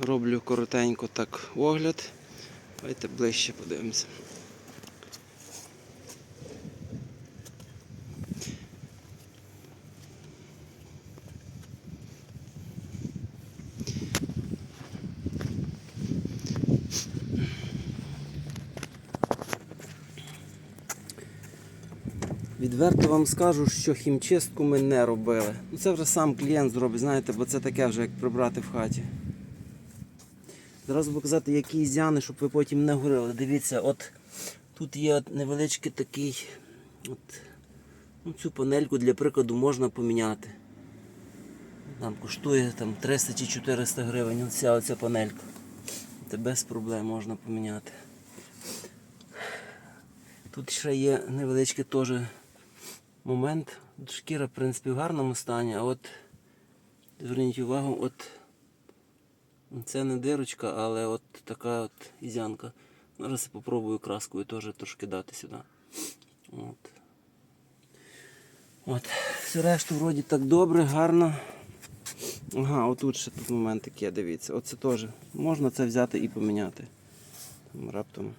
Роблю коротенько так огляд. Давайте ближче подивимося. Відверто вам скажу, що хімчистку ми не робили. Ну це вже сам клієнт зробить, знаєте, бо це таке вже як прибрати в хаті. Зразу показати, які ізяни, щоб ви потім не горили. Дивіться, от тут є от невеличкий такий. От, ну, цю панельку для прикладу можна поміняти. Там коштує там, 300 чи 400 гривень. Оця оця панелька. Це без проблем можна поміняти. Тут ще є невеличкий теж момент. Шкіра, в принципі, в гарному стані, а от зверніть увагу, от це не дирочка, але от така от ізянка. Зараз я попробую краскою теж трошки дати сюди. От. От. Все решту вроді так добре, гарно. Ага, отут ще тут момент такий, дивіться. Оце теж. Можна це взяти і поміняти. Там раптом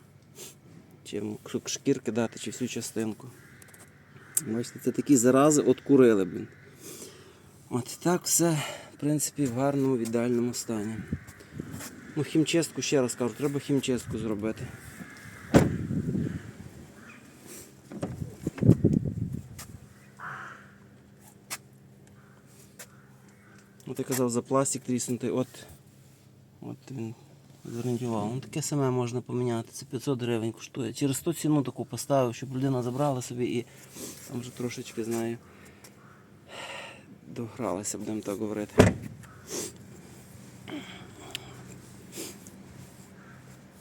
чи шкірки дати, чи всю частинку. Бачите, це такі зарази от курили, блін. От так все, в принципі, в гарному, в ідеальному стані. Ну, хімчистку, ще раз кажу, треба хімчистку зробити. От я казав за пластик тріснутий, от, от він зверніть. Ну, таке саме можна поміняти. Це 500 гривень коштує. Через ту ціну таку поставив, щоб людина забрала собі і там вже трошечки знаю. Догралася, будемо так говорити.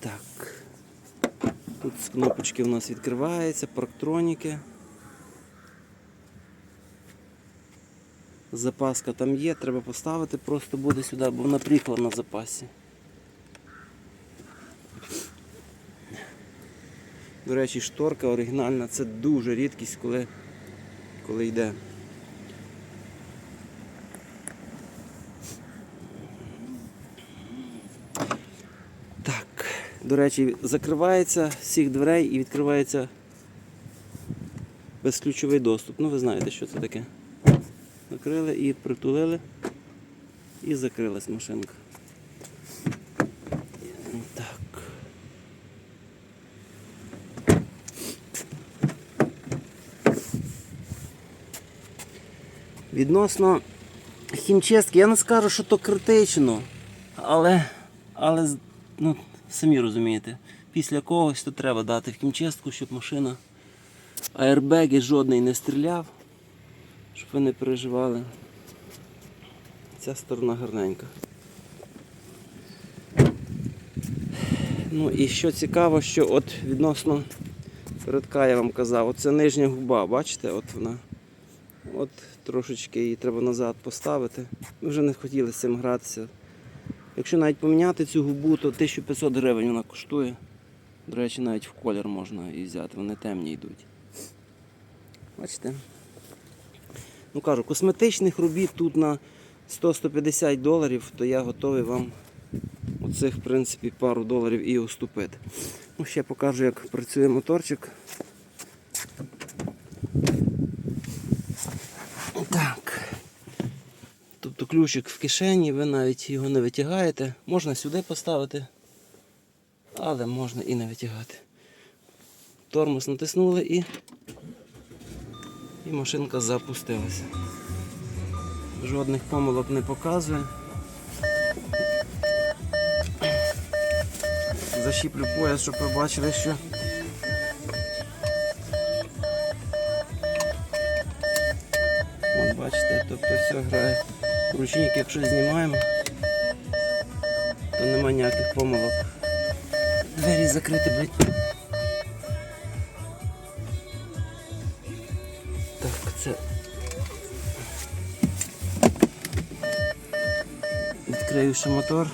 Так. Тут кнопочки у нас відкривається, парктроніки. Запаска там є, треба поставити, просто буде сюди, бо вона приїхала на запасі. До речі, шторка оригінальна, це дуже рідкість, коли, коли йде. Так, до речі, закривається всіх дверей і відкривається безключовий доступ. Ну ви знаєте, що це таке. Закрили і притулили і закрилась машинка. Так. Відносно хімчистки, я не скажу, що то критично, але, але ну, самі розумієте, після когось то треба дати в хімчистку, щоб машина аербеги жодний не стріляв, щоб ви не переживали. Ця сторона гарненька. Ну і що цікаво, що от відносно передка я вам казав, оце нижня губа, бачите, от вона. От трошечки її треба назад поставити. Ми вже не хотіли з цим гратися. Якщо навіть поміняти цю губу, то 1500 гривень вона коштує. До речі, навіть в колір можна її взяти, вони темні йдуть. Бачите? Ну кажу, косметичних робіт тут на 100-150 доларів, то я готовий вам оцих, в принципі, пару доларів і уступити. Ну, ще покажу, як працює моторчик. Так. Тобто ключик в кишені, ви навіть його не витягаєте. Можна сюди поставити, але можна і не витягати. Тормоз натиснули і, і машинка запустилася. Жодних помилок не показує. Защіплю пояс, щоб ви бачили, що бачите, тобто все грає. Ручник, якщо знімаємо, то нема ніяких помилок. Двері закриті, блядь. Так, це. Відкрию мотор.